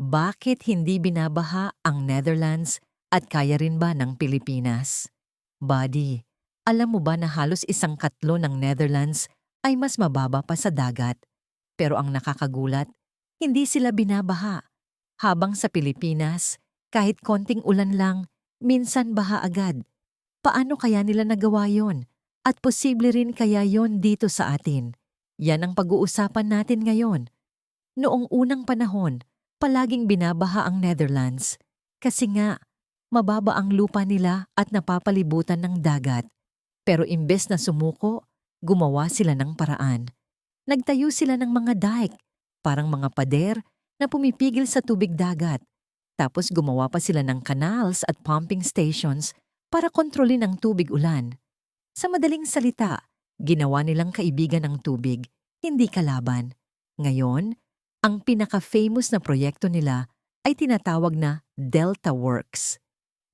Bakit hindi binabaha ang Netherlands at kaya rin ba ng Pilipinas? Buddy, alam mo ba na halos isang katlo ng Netherlands ay mas mababa pa sa dagat? Pero ang nakakagulat, hindi sila binabaha. Habang sa Pilipinas, kahit konting ulan lang, minsan baha agad. Paano kaya nila nagawa yon? At posible rin kaya yon dito sa atin? Yan ang pag-uusapan natin ngayon. Noong unang panahon, palaging binabaha ang Netherlands. Kasi nga, mababa ang lupa nila at napapalibutan ng dagat. Pero imbes na sumuko, gumawa sila ng paraan. Nagtayo sila ng mga dike, parang mga pader na pumipigil sa tubig dagat. Tapos gumawa pa sila ng canals at pumping stations para kontrolin ang tubig ulan. Sa madaling salita, ginawa nilang kaibigan ng tubig, hindi kalaban. Ngayon, ang pinaka-famous na proyekto nila ay tinatawag na Delta Works.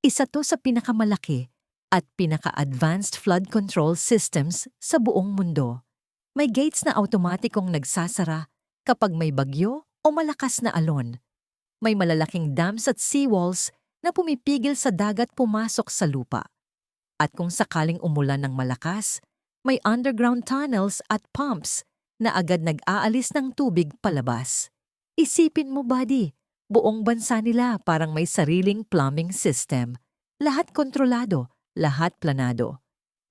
Isa to sa pinakamalaki at pinaka-advanced flood control systems sa buong mundo. May gates na automatikong nagsasara kapag may bagyo o malakas na alon. May malalaking dams at seawalls na pumipigil sa dagat pumasok sa lupa. At kung sakaling umulan ng malakas, may underground tunnels at pumps na agad nag-aalis ng tubig palabas. Isipin mo, buddy, buong bansa nila parang may sariling plumbing system. Lahat kontrolado, lahat planado.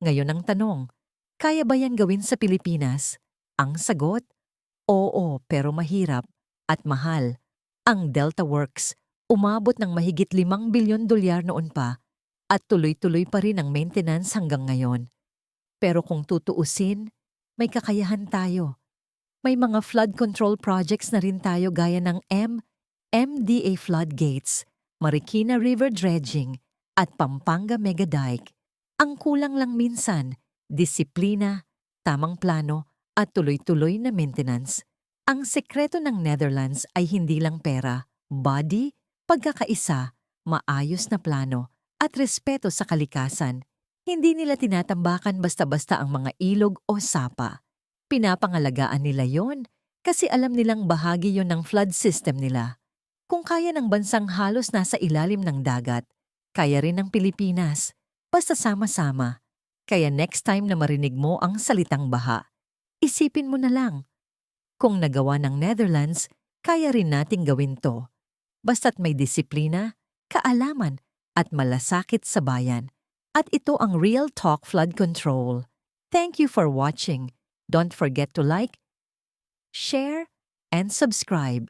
Ngayon ang tanong, kaya ba yan gawin sa Pilipinas? Ang sagot, oo pero mahirap at mahal. Ang Delta Works, umabot ng mahigit 5 bilyon dolyar noon pa at tuloy-tuloy pa rin ang maintenance hanggang ngayon. Pero kung tutuusin, may kakayahan tayo. May mga flood control projects na rin tayo gaya ng M, MDA Floodgates, Marikina River Dredging, at Pampanga Mega Dike. Ang kulang lang minsan, disiplina, tamang plano, at tuloy-tuloy na maintenance. Ang sekreto ng Netherlands ay hindi lang pera, body, pagkakaisa, maayos na plano, at respeto sa kalikasan. Hindi nila tinatambakan basta-basta ang mga ilog o sapa. Pinapangalagaan nila yon kasi alam nilang bahagi yon ng flood system nila. Kung kaya ng bansang halos nasa ilalim ng dagat, kaya rin ng Pilipinas. Basta sama-sama. Kaya next time na marinig mo ang salitang baha, isipin mo na lang. Kung nagawa ng Netherlands, kaya rin nating gawin to. Basta't may disiplina, kaalaman, at malasakit sa bayan. At ito ang Real Talk Flood Control. Thank you for watching. Don't forget to like, share, and subscribe.